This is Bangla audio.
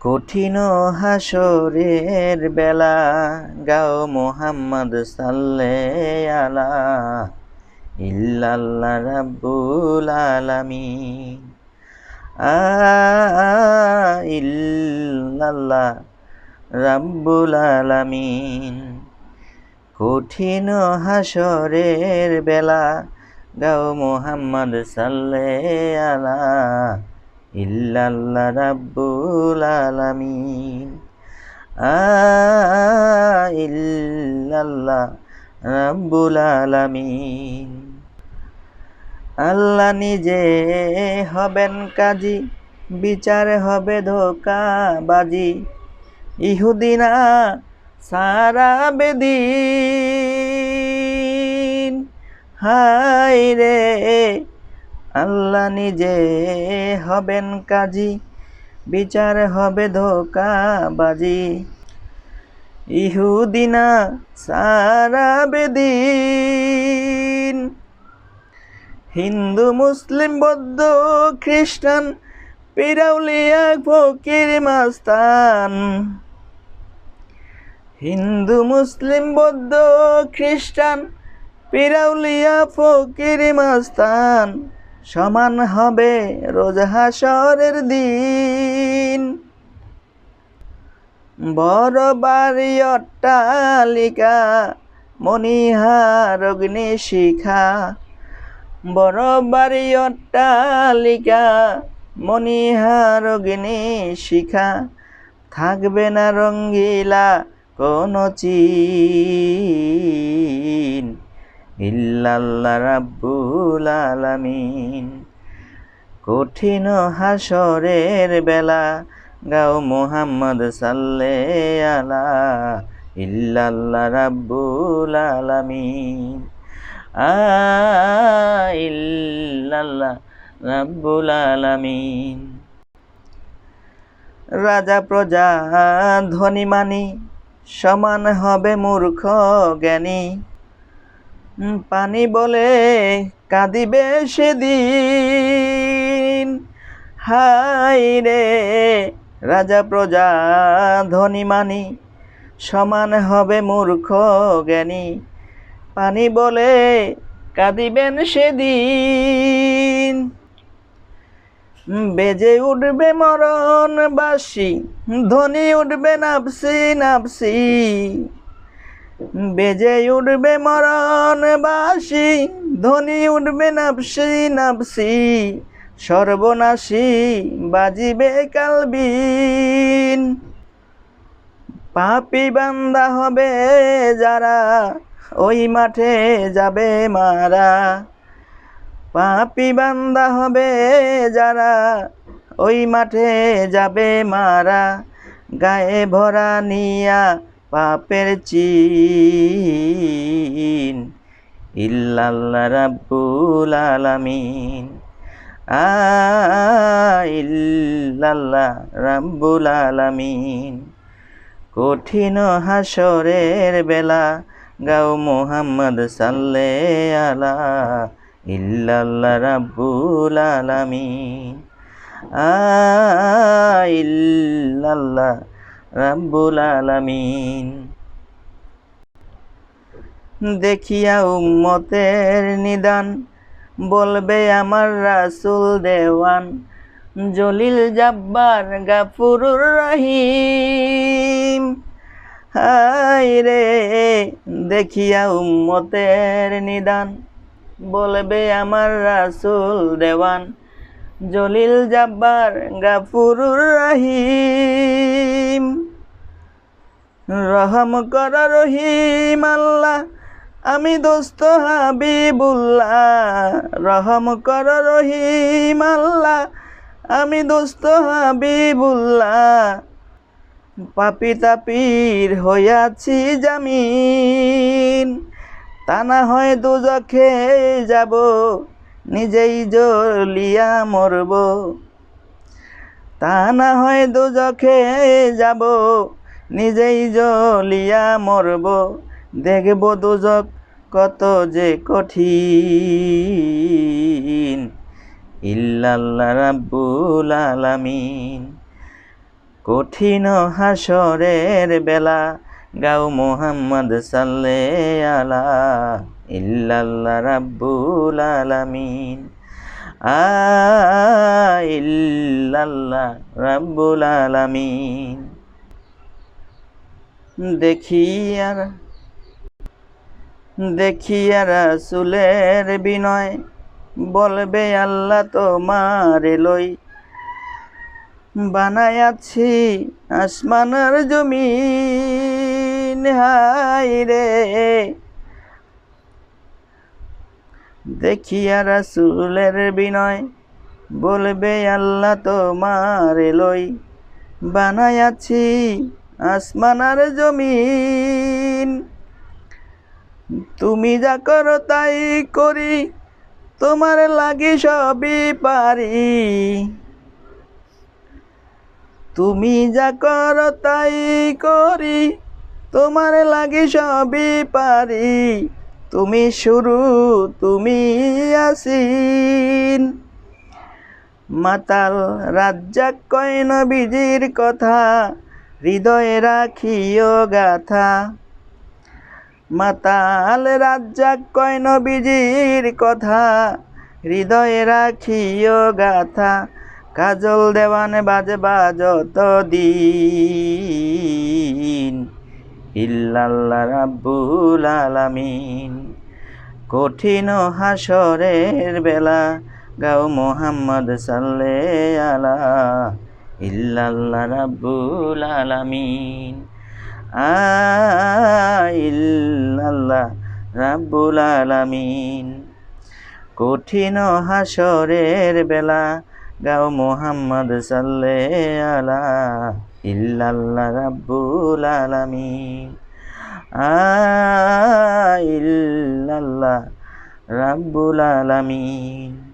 কঠিন হাসরের বেলা, গাও মোহাম্মদ সাল্লে আলা, ইল্লাল্লাহ রাব্বুল আলামিন। আ ইল্লাল্লাহ রাব্বুল আলামিন। কঠিন হাসরের বেলা, গাও মোহাম্মদ সাল্লে আলা ইল্লাল্লাহ রাব্বুল আলামিন। আ ইল্লাল্লাহ রাব্বুল আলামিন। আল্লাহ নিজে হবেন কাজী, বিচার হবে ধোকা বাজি ইহুদিনা সারা বেদিন হায় রে আল্লাহ নিজে হবেন কাজী, বিচার হবে ধোকা বাজি ইহুদিনা সারা বেদিন। হিন্দু, মুসলিম, বৌদ্ধ, খ্রিস্টান, পিরাউলিয়া, ফকির, মাস্তান। হিন্দু, মুসলিম, বৌদ্ধ, খ্রিস্টান, পিরাউলিয়া, ফকির, মাস্তান। সমান হবে রোজ দিন। বড় বাড়ি অট্টালিকা, মণিহার অগ্নি শিখা বড় বাড়ি অট্টালিকা, মণিহার অগ্নি শিখা থাকবে না রঙ্গিলা কোন চিন। ইল্লাল্লাহ রাব্বুল আলামিন। কঠিন হাসরের বেলা, গাও মোহাম্মদ সাল্লে আলা ইল্লাল্লাহ রাব্বুল আলামিন। আ ইল্লাল্লাহ রাব্বুল আলামিন। রাজা প্রজা, ধনী মানি, সমান হবে মূর্খ জ্ঞানী। পানি বলে কাঁদিবে সেদিন। হাই রে রাজা প্রজা, ধনী মানি, সমান হবে মূর্খ জ্ঞানী। পানি বলে কাঁদিবেন সেদিন। বেজে উঠবে মরণ বাসি ধনী উঠবে নাপসি নাপসি বেজে উঠবে মরণ বাসি ধনী উঠবে নাপসি নাপসি সর্বনাশী বাজিবে কালবিন। পাপি বান্দা হবে যারা, ওই মাঠে যাবে মারা। পাপি বান্দা হবে যারা, ওই মাঠে যাবে মারা। গায়ে ভরা নিয়া পাপের চিন ইল্লাল্লাহ রাব্বুল আলামিন। আ ইল্লাল্লাহ রাব্বুল আলামিন। কঠিন হাসরের বেলা গাও মোহাম্মদ সাল্লে আলা ইল্লাল্লাহ রাব্বুল আলামিন। আ ইল্লাল্লাহ রাব্বুল আলামিন। দেখিয়া উম্মতের নিদান, বলবে আমার রাসুল দেওয়ান, জলিল জাব্বার গাফুরুর রহিম। হাই রে, দেখিয়া উম্মতের নিদান, বলবে আমার রাসুল দেওয়ান, জলিল জাব্বার গাফুরুর রহিম। রহম কর রহিম আল্লাহ। আমি দোস্ত হাবিবুল্লাহ। রহম কর রহিম আল্লাহ। আমি দোস্ত হাবিবুল্লাহ। পাপি তাপির হইয়াছি জামিন। তা না হয় দুজখে যাব, নিজেই জ্বলিয়া মরব। তা না হয় দুজখে যাব নিজেই জলিয়া মরব। দেখব দুজক কত যে কঠিন। ইল্লাল্লাহ রাব্বুল আলামিন। কঠিন হাসরের বেলা গাও মোহাম্মদ সাল্লে আলা। ইল্লাল্লাহ রাব্বুল আলামিন। আ ইল্লাল্লাহ রাব্বুল আলামিন। দেখি আর দেখিয়া বিনয় বলবে, আল্লাহ তোমার লই বানায়াছি আসমানের জমি হাই রে। দেখিয়া রাসুলের বিনয় বলবে, আল্লাহ তোমার লই বানায়াছি আসমানার জমিন। তুমি যা করো তাই করি, তোমার লাগি সবই পারি। তুমি যা করো তাই করি, তোমার লাগি সবই পারি। তুমি শুরু, তুমি আসিন। মাতাল রাজ্জাক কয় নবীজির কথা হৃদয়ে রাখিও গাথা। মাতাল রাজ্জাক কয় নবীজির কথা। হৃদয়ে রাখিও গাথা, কাজল দেওয়ান বাজবা যত দিন। ইল্লাল্লাহ রাব্বুল আলামিন। কঠিন হাসরের বেলা গাও মোহাম্মদ সাল্লে আলা ইল্লাল্লাহ রাব্বুল আলামিন। ইল্লাল্লাহ রাব্বুল আলামিন। কঠিন হাসরের বেলা গাও মোহাম্মদ সাল্লে আলা ইল্লাল্লাহ রাব্বুল আলামিন। ইল্লাল্লাহ রাব্বুল আলামিন।